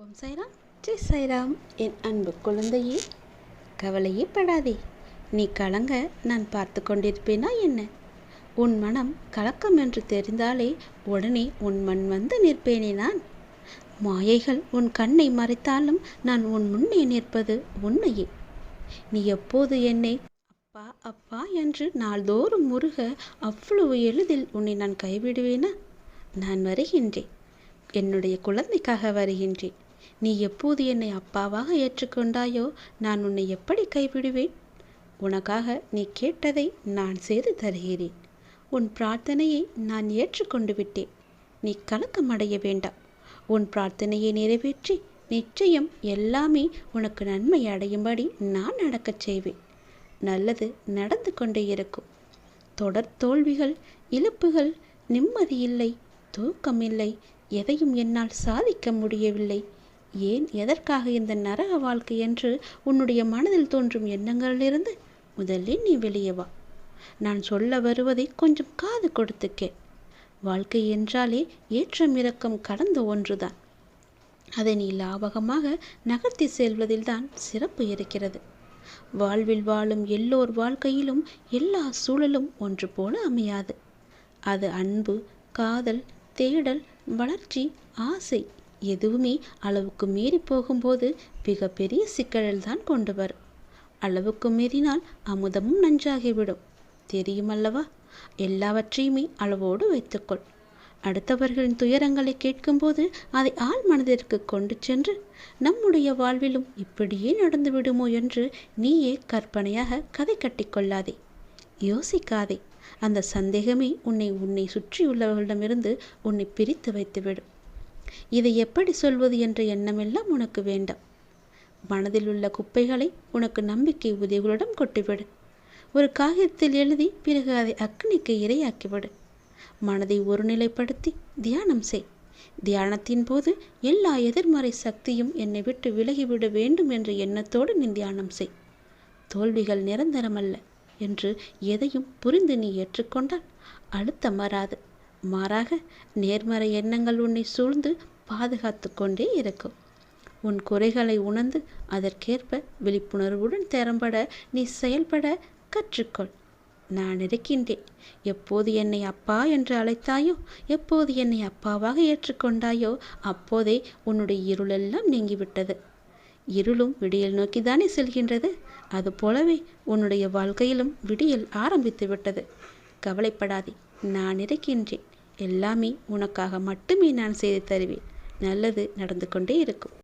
ஓம் சைராம் ஜெய் சைராம் என் அன்பு குழந்தையே கவலையே படாதே. நீ கலங்க நான் பார்த்து கொண்டிருப்பேனா என்ன? உன் மனம் கலக்கம் என்று தெரிந்தாலே உடனே உன் மண் வந்து நிற்பேனே நான். மாயைகள் உன் கண்ணை மறைத்தாலும் நான் உன் முன்னே நிற்பது உண்மையே. நீ எப்போது என்னை அப்பா அப்பா என்று நாள்தோறும் முருக அவ்வளவு எளிதில் உன்னை நான் கைவிடுவேனா? நான் வருகின்றேன். என்னுடைய குழந்தைக்காக வருகின்றேன். நீ எப்போது என்னை அப்பாவாக ஏற்றுக்கொண்டாயோ நான் உன்னை எப்படி கைவிடுவேன்? உனக்காக நீ கேட்டதை நான் செய்து தருகிறேன். உன் பிரார்த்தனையை நான் ஏற்றுக்கொண்டு விட்டேன். நீ கலக்கமடைய வேண்டாம். உன் பிரார்த்தனையை நிறைவேற்றி நிச்சயம் எல்லாமே உனக்கு நன்மை அடையும்படி நான் நடக்கச் செய்வேன். நல்லது நடந்து கொண்டே இருக்கும். தொடர் தோல்விகள் இழப்புகள் நிம்மதியில்லை தூக்கமில்லை எதையும் என்னால் சாதிக்க முடியவில்லை. ஏன் எதற்காக இந்த நரக வாழ்க்கை என்று உன்னுடைய மனதில் தோன்றும் எண்ணங்களிலிருந்து முதலில் நீ வெளியே வா. நான் சொல்ல வருவதை கொஞ்சம் காது கொடுத்துக்கே வாழ்க்கை என்றாலே ஏற்றம் இறக்கம் கடந்த ஒன்றுதான். அதை நீ லாபகமாக நகர்த்தி செல்வதில்தான் சிறப்பு இருக்கிறது. வாழ்வில் வாழும் எல்லோர் வாழ்க்கையிலும் எல்லா சூழலும் ஒன்று போல அமையாது. அது அன்பு காதல் தேடல் வளர்ச்சி ஆசை எதுவுமே அளவுக்கு மீறி போகும்போது மிகப்பெரிய சிக்கலில் தான் கொண்டு வரும். அளவுக்கு மீறினால் அமுதமும் நஞ்சாகிவிடும். தெரியுமல்லவா எல்லாவற்றையுமே அளவோடு வைத்துக்கொள். அடுத்தவர்களின் துயரங்களை கேட்கும்போது அதை ஆள் மனதிற்கு கொண்டு சென்று நம்முடைய வாழ்விலும் இப்படியே நடந்து விடுமோ என்று நீயே கற்பனையாக கதை கட்டிக்கொள்ளாதே யோசிக்காதே. அந்த சந்தேகமே உன்னை உன்னை சுற்றியுள்ளவர்களிடமிருந்து உன்னை பிரித்து வைத்துவிடும். இதை எப்படி சொல்வது என்ற எண்ணமெல்லாம் உனக்கு வேண்டாம். மனதில் உள்ள குப்பைகளை உனக்கு நம்பிக்கை உதவிகளிடம் கொட்டிவிடு. ஒரு காகிதத்தில் எழுதி பிறகு அதை அக்னிக்கு இரையாக்கிவிடு. மனதை ஒருநிலைப்படுத்தி தியானம் செய். தியானத்தின் போது எல்லா எதிர்மறை சக்தியும் என்னை விட்டு விலகிவிட வேண்டும் என்ற எண்ணத்தோடு நீ தியானம் செய். தோல்விகள் நிரந்தரமல்ல என்று எதையும் புரிந்து நீ ஏற்றுக்கொண்டால் அழுத்தம் வராது. மாறாக நேர்மறை எண்ணங்கள் உன்னை சூழ்ந்து பாதுகாத்து கொண்டே இருக்கும். உன் குறைகளை உணர்ந்து அதற்கேற்ப விழிப்புணர்வுடன் திறம்பட நீ செயல்பட கற்றுக்கொள். நான் இருக்கின்றேன். எப்போது என்னை அப்பா என்று அழைத்தாயோ எப்போது என்னை அப்பாவாக ஏற்றுக்கொண்டாயோ அப்போதே உன்னுடைய இருளெல்லாம் நீங்கிவிட்டது. இருளும் விடியல் நோக்கித்தானே செல்கின்றது. அதுபோலவே உன்னுடைய வாழ்க்கையிலும் விடியல் ஆரம்பித்து விட்டது கவலைப்படாதே நான் இருக்கின்றேன். எல்லாமே உனக்காக மட்டுமே நான் செய்து தருவேன். நல்லது நடந்து கொண்டே இருக்கும்.